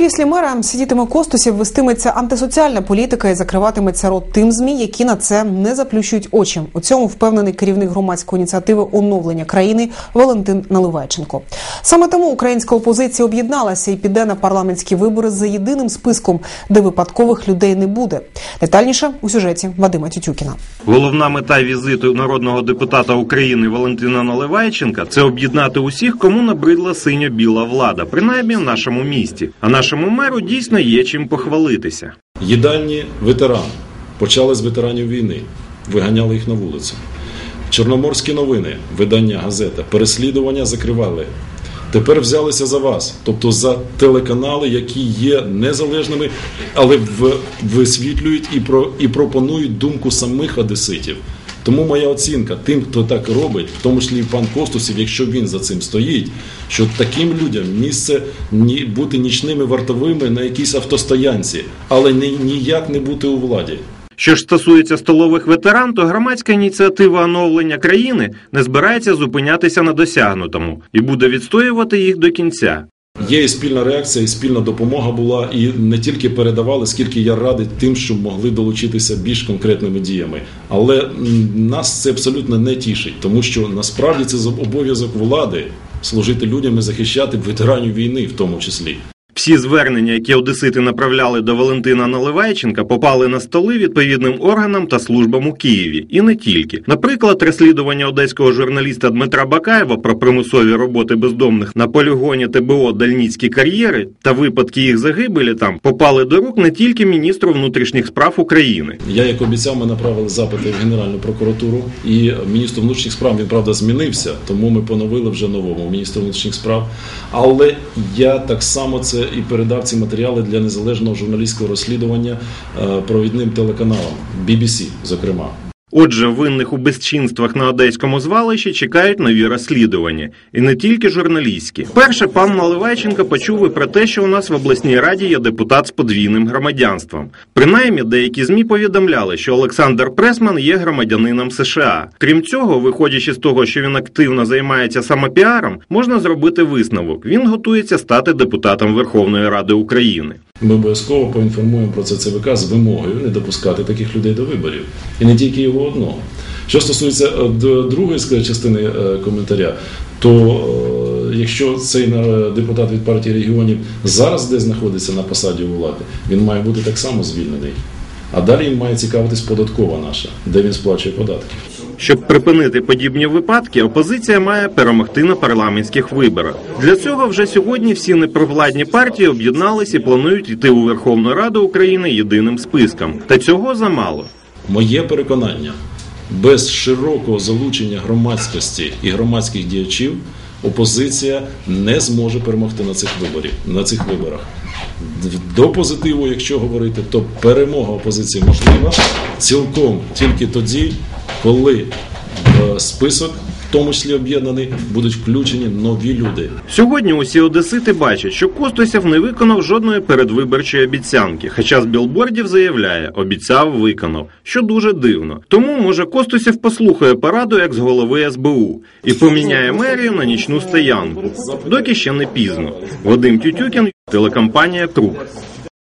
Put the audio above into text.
кріслі мера сидітиме Костусів, вестиметься антисоціальна політика і закриватиметься рот тим змі, які на це не заплющують очі. У цьому впевнений керівник громадської ініціативи оновлення країни Валентин Наливайченко. Саме тому українська опозиція об'єдналася і піде на парламентські вибори за єдиним списком, де випадкових людей не буде. Детальніше у сюжеті Вадима Тютюкіна. Головна мета візиту народного депутата України Валентина Наливайченка це об'єднати усіх, кому набридла синьо-біла влада, принаймні в нашому місті. А нашому меру дійсно є чим похвалитися. Їдальні ветерани почали з ветеранів війни, виганяли їх на вулицю. Чорноморські новини, видання газета, переслідування закривали. Тепер взялися за вас, тобто за телеканали, які є незалежними, але в- висвітлюють і про і пропонують думку самих одеситів. Тому моя оцінка тим, хто так робить, в тому числі і пан Костусів, якщо він за цим стоїть, що таким людям місце ні бути нічними вартовими на якійсь автостоянці, але ні, ніяк не бути у владі. Що ж стосується столових ветеран, то громадська ініціатива оновлення країни не збирається зупинятися на досягнутому і буде відстоювати їх до кінця. Є і спільна реакція, і спільна допомога була, і не тільки передавали, скільки я радий тим, що могли долучитися більш конкретними діями. Але нас це абсолютно не тішить, тому що насправді це обов'язок влади служити людям і захищати ветеранів війни, в тому числі. Всі звернення, які одесити направляли до Валентина Наливайченка, попали на столи відповідним органам та службам у Києві, і не тільки. Наприклад, розслідування одеського журналіста Дмитра Бакаєва про примусові роботи бездомних на полігоні ТБО Дальніцькі кар'єри та випадки їх загибелі там попали до рук не тільки міністру внутрішніх справ України. Я, як обіцяв, ми направили запити в Генеральну прокуратуру, і міністр внутрішніх справ він правда змінився, тому ми поновили вже новому міністру внутрішніх справ. Але я так само це і передав ці матеріали для незалежного журналістського розслідування е, провідним телеканалам BBC, зокрема. Отже, винних у безчинствах на одеському звалищі чекають нові розслідування, і не тільки журналістські. Перше, пан Наливайченко почув і про те, що у нас в обласній раді є депутат з подвійним громадянством. Принаймні, деякі змі повідомляли, що Олександр Пресман є громадянином США. Крім цього, виходячи з того, що він активно займається самопіаром, можна зробити висновок. Він готується стати депутатом Верховної Ради України. Ми обов'язково поінформуємо про це ЦВК з вимогою не допускати таких людей до виборів. І не тільки його одного. Що стосується е, другої частини е, коментаря, то е, якщо цей депутат від партії регіонів зараз десь знаходиться на посаді влади, він має бути так само звільнений. А далі їм має цікавитись податкова наша, де він сплачує податки. Щоб припинити подібні випадки, опозиція має перемогти на парламентських виборах. Для цього вже сьогодні всі непровладні партії об'єднались і планують йти у Верховну Раду України єдиним списком. Та цього замало. Моє переконання, без широкого залучення громадськості і громадських діячів опозиція не зможе перемогти на цих виборів, на цих виборах. До позитиву, якщо говорити, то перемога опозиції можлива цілком тільки тоді, коли в список, в тому числі об'єднаний, будуть включені нові люди. Сьогодні усі одесити бачать, що Костусєв не виконав жодної передвиборчої обіцянки, хоча з білбордів заявляє, обіцяв, виконав, що дуже дивно. Тому може Костусєв послухає пораду як з голови СБУ і поміняє мерію на нічну стоянку. Доки ще не пізно. Вадим Тютюкін, телекомпанія Круг.